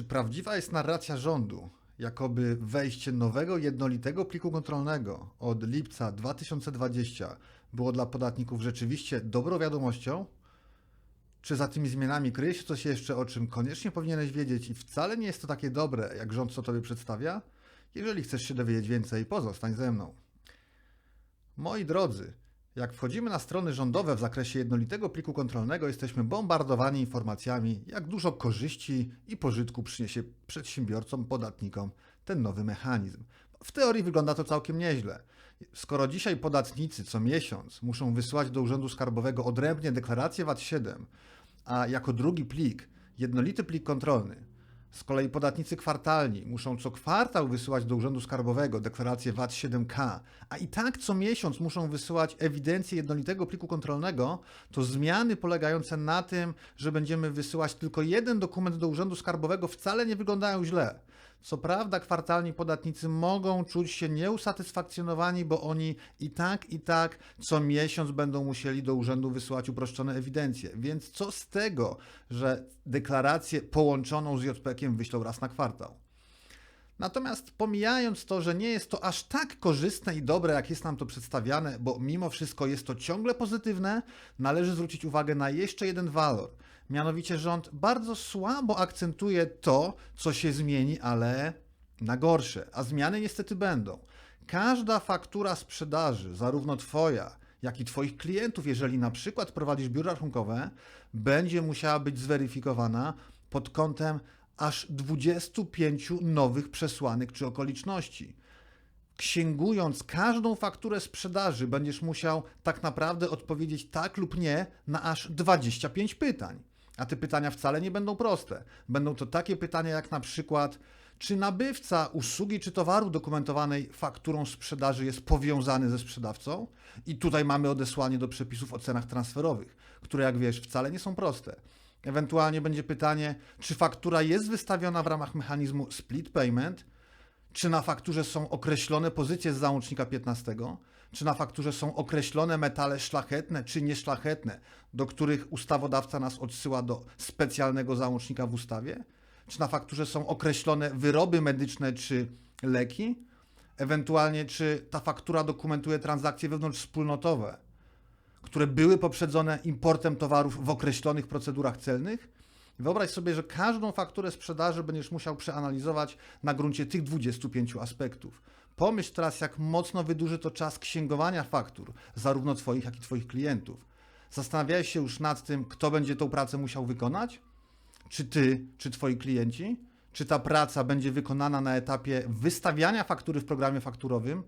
prawdziwa jest narracja rządu, jakoby wejście nowego jednolitego pliku kontrolnego od lipca 2020 było dla podatników rzeczywiście dobrą wiadomością? Czy za tymi zmianami kryje się coś jeszcze, o czym koniecznie powinieneś wiedzieć i wcale nie jest to takie dobre, jak rząd co tobie przedstawia? Jeżeli chcesz się dowiedzieć więcej, pozostań ze mną. Moi drodzy, jak wchodzimy na strony rządowe w zakresie jednolitego pliku kontrolnego, jesteśmy bombardowani informacjami, jak dużo korzyści i pożytku przyniesie przedsiębiorcom, podatnikom ten nowy mechanizm. W teorii wygląda to całkiem nieźle. Skoro dzisiaj podatnicy co miesiąc muszą wysyłać do Urzędu Skarbowego odrębnie deklarację VAT-7, a jako drugi plik jednolity plik kontrolny, z kolei podatnicy kwartalni muszą co kwartał wysyłać do Urzędu Skarbowego deklarację VAT 7K, a i tak co miesiąc muszą wysyłać ewidencję jednolitego pliku kontrolnego, to zmiany polegające na tym, że będziemy wysyłać tylko jeden dokument do Urzędu Skarbowego wcale nie wyglądają źle. Co prawda kwartalni podatnicy mogą czuć się nieusatysfakcjonowani, bo oni i tak, i tak co miesiąc będą musieli do urzędu wysyłać uproszczone ewidencje. Więc co z tego, że deklarację połączoną z JPK-iem wyślą raz na kwartał? Natomiast pomijając to, że nie jest to aż tak korzystne i dobre, jak jest nam to przedstawiane, bo mimo wszystko jest to ciągle pozytywne, należy zwrócić uwagę na jeszcze jeden walor. Mianowicie rząd bardzo słabo akcentuje to, co się zmieni, ale na gorsze, a zmiany niestety będą. Każda faktura sprzedaży, zarówno Twoja, jak i Twoich klientów, jeżeli na przykład prowadzisz biuro rachunkowe, będzie musiała być zweryfikowana pod kątem aż 25 nowych przesłanek czy okoliczności. Księgując każdą fakturę sprzedaży, będziesz musiał tak naprawdę odpowiedzieć tak lub nie na aż 25 pytań. A te pytania wcale nie będą proste. Będą to takie pytania jak na przykład, czy nabywca usługi czy towaru dokumentowanej fakturą sprzedaży jest powiązany ze sprzedawcą? I tutaj mamy odesłanie do przepisów o cenach transferowych, które jak wiesz wcale nie są proste. Ewentualnie będzie pytanie, czy faktura jest wystawiona w ramach mechanizmu split payment, czy na fakturze są określone pozycje z załącznika 15, czy na fakturze są określone metale szlachetne czy nieszlachetne, do których ustawodawca nas odsyła do specjalnego załącznika w ustawie, czy na fakturze są określone wyroby medyczne czy leki, ewentualnie czy ta faktura dokumentuje transakcje wewnątrzwspólnotowe, które były poprzedzone importem towarów w określonych procedurach celnych. Wyobraź sobie, że każdą fakturę sprzedaży będziesz musiał przeanalizować na gruncie tych 25 aspektów. Pomyśl teraz, jak mocno wydłuży to czas księgowania faktur, zarówno Twoich, jak i Twoich klientów. Zastanawiałeś się już nad tym, kto będzie tą pracę musiał wykonać? Czy Ty, czy Twoi klienci? Czy ta praca będzie wykonana na etapie wystawiania faktury w programie fakturowym,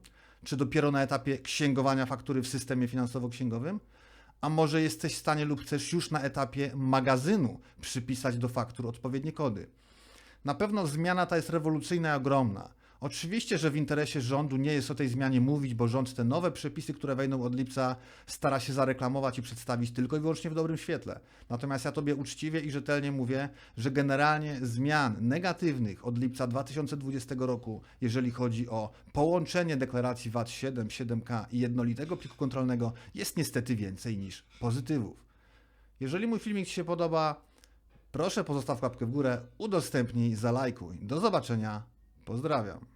czy dopiero na etapie księgowania faktury w systemie finansowo-księgowym? A może jesteś w stanie lub chcesz już na etapie magazynu przypisać do faktur odpowiednie kody? Na pewno zmiana ta jest rewolucyjna i ogromna. Oczywiście, że w interesie rządu nie jest o tej zmianie mówić, bo rząd te nowe przepisy, które wejdą od lipca, stara się zareklamować i przedstawić tylko i wyłącznie w dobrym świetle. Natomiast ja Tobie uczciwie i rzetelnie mówię, że generalnie zmian negatywnych od lipca 2020 roku, jeżeli chodzi o połączenie deklaracji VAT 7, 7K i jednolitego pliku kontrolnego, jest niestety więcej niż pozytywów. Jeżeli mój filmik Ci się podoba, proszę pozostaw łapkę w górę, udostępnij, zalajkuj. Do zobaczenia. Pozdrawiam.